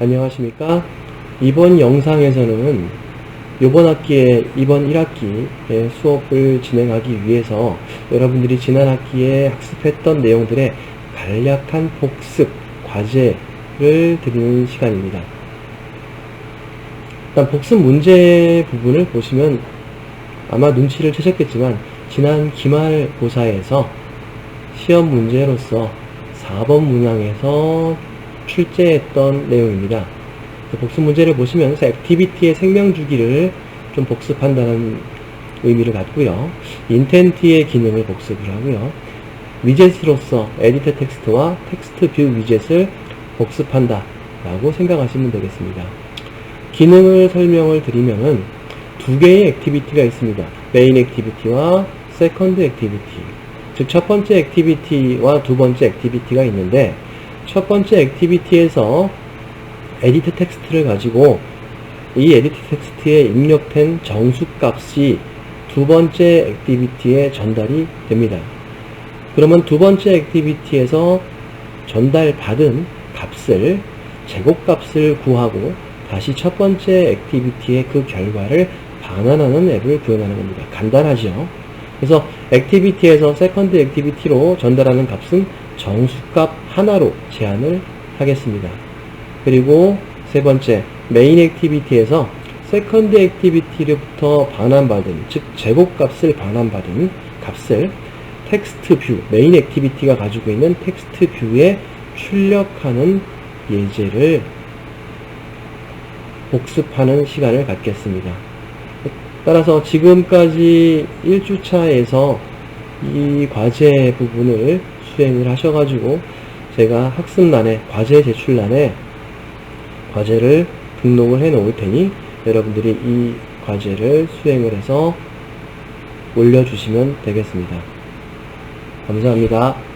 안녕하십니까 이번 영상에서는 이번 학기에 이번 1학기의 수업을 진행하기 위해서 여러분들이 지난 학기에 학습했던 내용들의 간략한 복습 과제를 드리는 시간입니다. 일단 복습 문제 부분을 보시면 아마 눈치를 채셨겠지만 지난 기말고사에서 시험 문제로서 4번 문항에서 출제했던 내용입니다. 그 복습 문제를 보시면서 액티비티의 생명 주기를 좀 복습한다는 의미를 갖고요. 인텐티의 기능을 복습을 하고요. 위젯으로서 에디터 텍스트와 텍스트 뷰 위젯을 복습한다 라고 생각하시면 되겠습니다. 기능을 설명을 드리면은 두 개의 액티비티가 있습니다. 메인 액티비티와 세컨드 액티비티. 즉, 첫 번째 액티비티와 두 번째 액티비티가 있는데, 첫 번째 액티비티에서 에디트 텍스트를 가지고 이 에디트 텍스트에 입력된 정수 값이 두 번째 액티비티에 전달이 됩니다. 그러면 두 번째 액티비티에서 전달받은 값을 제곱값을 구하고 다시 첫 번째 액티비티의 그 결과를 반환하는 앱을 구현하는 겁니다. 간단하죠? 그래서 액티비티에서 세컨드 액티비티로 전달하는 값은 정수값 하나로 제한을 하겠습니다. 그리고 세 번째 메인 액티비티에서 세컨드 액티비티로부터 반환받은 즉 제곱값을 반환받은 값을 텍스트 뷰 메인 액티비티가 가지고 있는 텍스트 뷰에 출력하는 예제를 복습하는 시간을 갖겠습니다. 따라서 지금까지 1주차에서 이 과제 부분을 수행을 하셔가지고 제가 학습란에 과제 제출란에 과제를 등록을 해 놓을 테니 여러분들이 이 과제를 수행을 해서 올려주시면 되겠습니다. 감사합니다.